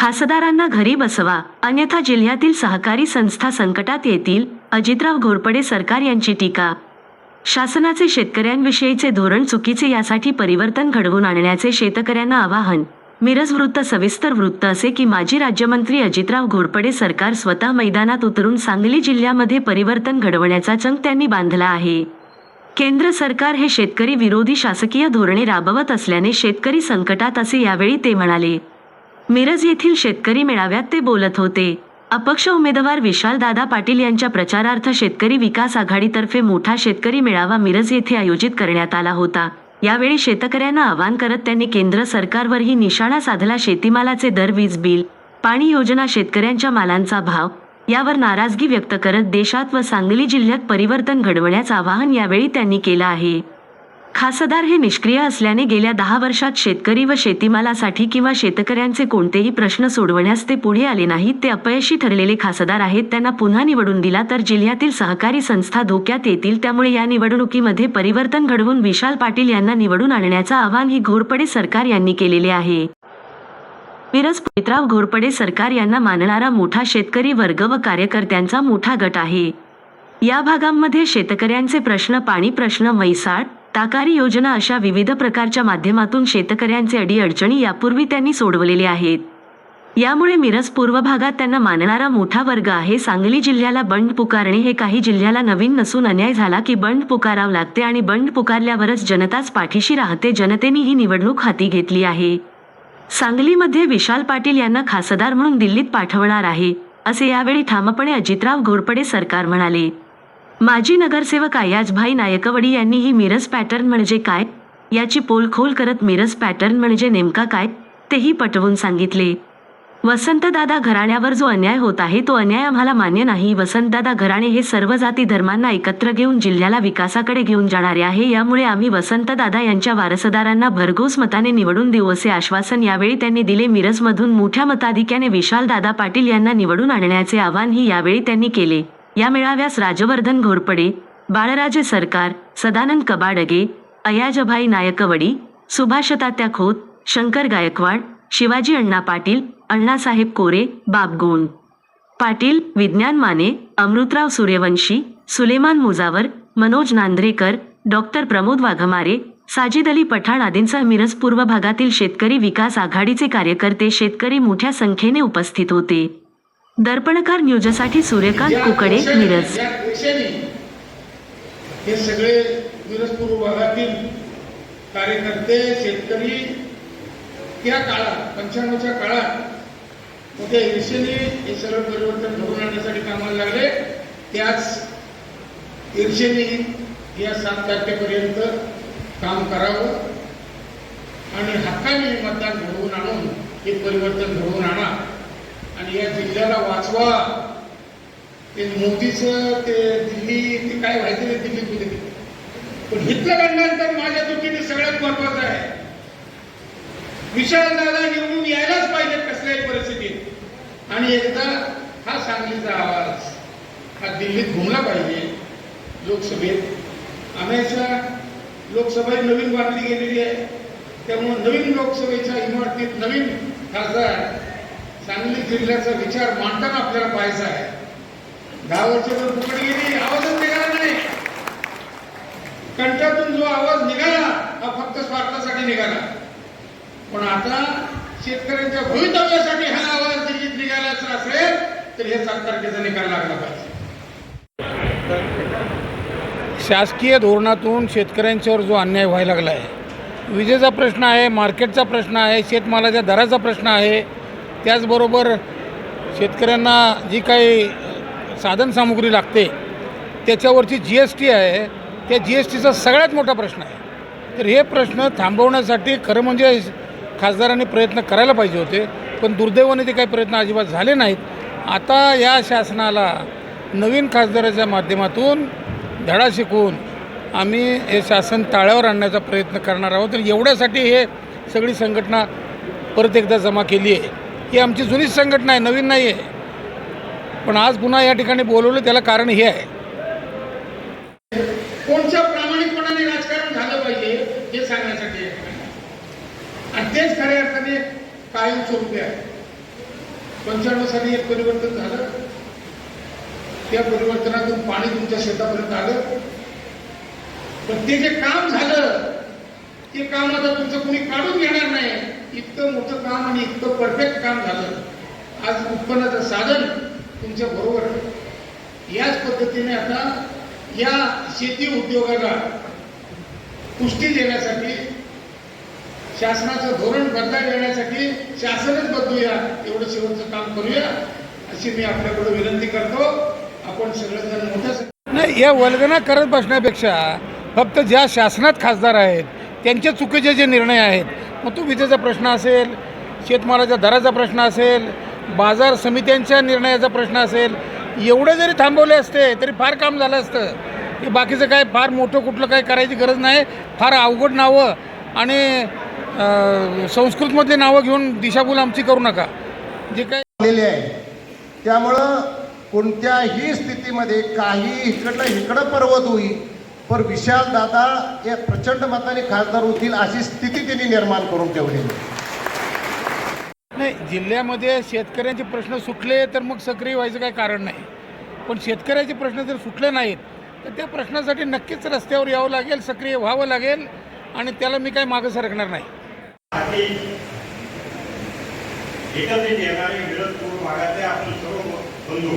खासदारांना घरी बसवा. अन्यथा जिल्ह्यातील सहकारी संस्था संकटात येतील. अजितराव घोरपडे सरकार यांची टीका. शासनाचे शेतकऱ्यांविषयीचे धोरण चुकीचे यासाठी परिवर्तन घडवून आणण्याचे शेतकऱ्यांना आवाहन. मिरज वृत्त सविस्तर वृत्त असे की माजी राज्यमंत्री अजितराव घोरपडे सरकार स्वतः मैदानात उतरून सांगली जिल्ह्यामध्ये परिवर्तन घडवण्याचा चंग त्यांनी बांधला आहे. केंद्र सरकार हे शेतकरी विरोधी शासकीय धोरणे राबवत असल्याने शेतकरी संकटात असे यावेळी ते म्हणाले मिरज येथील शेतकरी मेळाव्यात ते बोलत होते. अपक्ष उमेदवार विशाल दादा पाटील यांच्या प्रचारार्थ शेतकरी विकास आघाडीतर्फे मोठा शेतकरी मेळावा मिरज येथे आयोजित करण्यात आला होता. यावेळी शेतकऱ्यांना आवाहन करत त्यांनी केंद्र सरकारवरही निशाणा साधला शेतीमालाचे दर वीज बिल पाणी योजना शेतकऱ्यांच्या मालांचा भाव यावर नाराजगी व्यक्त करत देशात व सांगली जिल्ह्यात परिवर्तन घडवण्याचं आवाहन यावेळी त्यांनी केलं आहे. खासदार हे निष्क्रिय असल्याने गेल्या दहा वर्षात शेतकरी व शेतीमालासाठी किंवा शेतकऱ्यांचे कोणतेही प्रश्न सोडवण्यास ते पुढे आले नाहीत ते अपयशी ठरलेले खासदार आहेत त्यांना पुन्हा निवडून दिला तर जिल्ह्यातील सहकारी संस्था धोक्यात येतील त्यामुळे या निवडणुकीमध्ये परिवर्तन घडवून विशाल पाटील यांना निवडून आणण्याचं आवाहन ही घोरपडे सरकार यांनी केलेले आहे. मिरज पेत्राव घोरपडे सरकार यांना मानणारा मोठा शेतकरी वर्ग व कार्यकर्त्यांचा मोठा गट आहे. या भागांमध्ये शेतकऱ्यांचे प्रश्न पाणी प्रश्न मैसाळ ताकारी योजना अशा विविध प्रकारच्या माध्यमातून शेतकऱ्यांचे अडीअडचणी यापूर्वी त्यांनी सोडवलेले आहेत. यामुळे मिरज पूर्व भागात त्यांना मानणारा मोठा वर्ग आहे. सांगली जिल्ह्याला बंड पुकारणे हे काही जिल्ह्याला नवीन नसून अन्याय झाला की बंड पुकारावं लागते आणि बंड पुकारल्यावरच जनताच पाठीशी राहते. जनतेने ही निवडणूक हाती घेतली आहे. सांगलीमध्ये विशाल पाटील यांना खासदार म्हणून दिल्लीत पाठवणार आहे असे यावेळी ठामपणे अजितराव घोरपडे सरकार म्हणाले. माजी नगरसेवक आयाजभाई नायकवडी यांनी ही मिरज पॅटर्न म्हणजे काय? याची पोलखोल करत मिरज पॅटर्न म्हणजे नेमका काय? तेही पटवून सांगितले. वसंतदादा घराण्यावर जो अन्याय होत आहे तो अन्याय आम्हाला मान्य नाही. वसंतदादा घराणे हे सर्व जाती धर्मांना एकत्र घेऊन जिल्ह्याला विकासाकडे घेऊन जाणारे आहे. यामुळे आम्ही वसंतदादा यांच्या वारसदारांना भरघोस मताने निवडून देऊ असे आश्वासन यावेळी त्यांनी दिले. मिरजमधून मोठ्या मताधिक्याने विशालदादा पाटील यांना निवडून आणण्याचे आवाहनही यावेळी त्यांनी केले. या मेळाव्यास राजवर्धन घोरपडे बाळराजे सरकार सदानंद कबाडगे अयाजभाई नायकवडी सुभाष तात्या खोत शंकर गायकवाड शिवाजी अण्णा पाटील अण्णासाहेब कोरे बाबगोंड पाटील विज्ञान माने अमृतराव सूर्यवंशी सुलेमान मुजावर मनोज नांद्रेकर डॉक्टर प्रमोद वाघमारे साजिद अली पठाण आदींसह मिरज पूर्व भागातील शेतकरी विकास आघाडीचे कार्यकर्ते शेतकरी मोठ्या संख्येने उपस्थित होते. दर्पणकार न्यूजसाठी सूर्यकांत कुकडे मिरज. हे सगळे मिरज पूर्व भागातील कार्यकर्ते शेतकरी त्या काळात पंच्याण्णवच्या काळात मोठ्या ईर्षेने हे सगळं परिवर्तन घडवून आणण्यासाठी कामाला लागले. त्याच ईर्षेने या सात तारखेपर्यंत काम करावं आणि हक्काने मतदान घडवून आणून हे परिवर्तन घडवून आणा. आणि या जिल्ह्याला वाचवा. ते मोदीचं ते दिल्ली ते काय व्हायचं नाही दिल्ली कुठे पण हितलं काढल्यानंतर माझ्या दृष्टीने सगळ्यात महत्वाचं आहे. विशालदादा निवडून यायलाच पाहिजे कसल्याही परिस्थितीत. आणि एकदा हा सांगलीचा आवाज हा दिल्लीत घुमला पाहिजे लोकसभेत. आम्याच्या लोकसभा नवीन बांधली गेलेली आहे. त्यामुळे नवीन लोकसभेच्या इमारतीत नवीन खासदार सांगली जिल्ह्याचा विचार मांडताना आपल्याला पाहायचा आहे. दहा वर्षावर फुकट गेली आवाजच निघाला नाही. कंठातून जो आवाज निघाला हा फक्त स्वार्थासाठी निघाला. पण आता शेतकऱ्यांच्या भवितव्यासाठी हा आवाज दिल्लीत निघालाचा असेल तर हे सात तारखेचा निकाल लागला पाहिजे. शासकीय धोरणातून शेतकऱ्यांच्यावर जो अन्याय व्हायला लागला आहे विजेचा प्रश्न आहे मार्केटचा प्रश्न आहे शेतमालाच्या दराचा प्रश्न आहे त्याचबरोबर शेतकऱ्यांना जी काही साधनसामुग्री लागते त्याच्यावरची जी एस टी आहे त्या जी एस टीचा सगळ्यात मोठा प्रश्न आहे. तर हे प्रश्न थांबवण्यासाठी खरं म्हणजे खासदारांनी प्रयत्न करायला पाहिजे होते पण दुर्दैवाने ते काही प्रयत्न अजिबात झाले नाहीत. आता या शासनाला नवीन खासदाराच्या माध्यमातून धडा शिकवून आम्ही हे शासन ताळ्यावर आणण्याचा प्रयत्न करणार आहोत. तर एवढ्यासाठी हे सगळी संघटना परत एकदा जमा केली आहे. ही आमची जुनीच संघटना आहे नवीन नाही आहे पण आज पुन्हा या ठिकाणी बोलवलं त्याला कारण हे आहे. कोणत्या प्रामाणिकपणाने राजकारण झालं पाहिजे हे सांगण्यासाठी आणि तेच खऱ्या अर्थाने कायमस्वरूपी आहे. पंच्याण्णव साली एक परिवर्तन झालं. त्या परिवर्तनातून पाणी तुमच्या शेतापर्यंत आलं. पण ते जे काम झालं ते काम आता तुमचं कुणी काढून घेणार नाही. इतकं मोठं काम आणि इतकं परफेक्ट काम झालं. आज उत्पन्नाचं साधन तुमच्या बरोबर याच पद्धतीने आता या शेती उद्योगाला पुष्टी देण्यासाठी शासनाचं धोरण बदला येण्यासाठी शासनच बदलूया एवढं शेवटचं काम करूया अशी मी आपल्याकडे विनंती करतो. आपण सगळेजण मोठ्या नाही या वल्गना करत बसण्यापेक्षा फक्त ज्या शासनात खासदार आहेत त्यांच्या चुकीचे जे निर्णय आहेत मग तो विजेचा प्रश्न असेल शेतमालाच्या दराचा प्रश्न असेल बाजार समित्यांच्या निर्णयाचा प्रश्न असेल एवढे जरी थांबवले असते तरी फार काम झालं असतं. हे बाकीचं काय फार मोठं कुठलं काय करायची गरज नाही फार अवघड नावं आणि अं, संस्कृतमधली नावं घेऊन दिशाभूल आमची करू नका. जे काय झालेले आहे. त्यामुळं कोणत्याही स्थितीमध्ये काही इकडलं इकडं पर्वत होईल पण विशाल दादा या प्रचंड मताने खासदार होतील अशी स्थिती त्यांनी निर्माण करून ठेवलेली आहे. नाही जिल्ह्यामध्ये शेतकऱ्यांचे प्रश्न सुटले तर मग सक्रिय व्हायचं काही कारण नाही पण शेतकऱ्याचे प्रश्न जर सुटले नाहीत तर त्या प्रश्नासाठी नक्कीच रस्त्यावर यावं लागेल सक्रिय व्हावं लागेल आणि त्याला मी काही मागं सरकणार नाही एकत्रित येणारे विरोध पूर्व भागातले आपण सर्व बंधू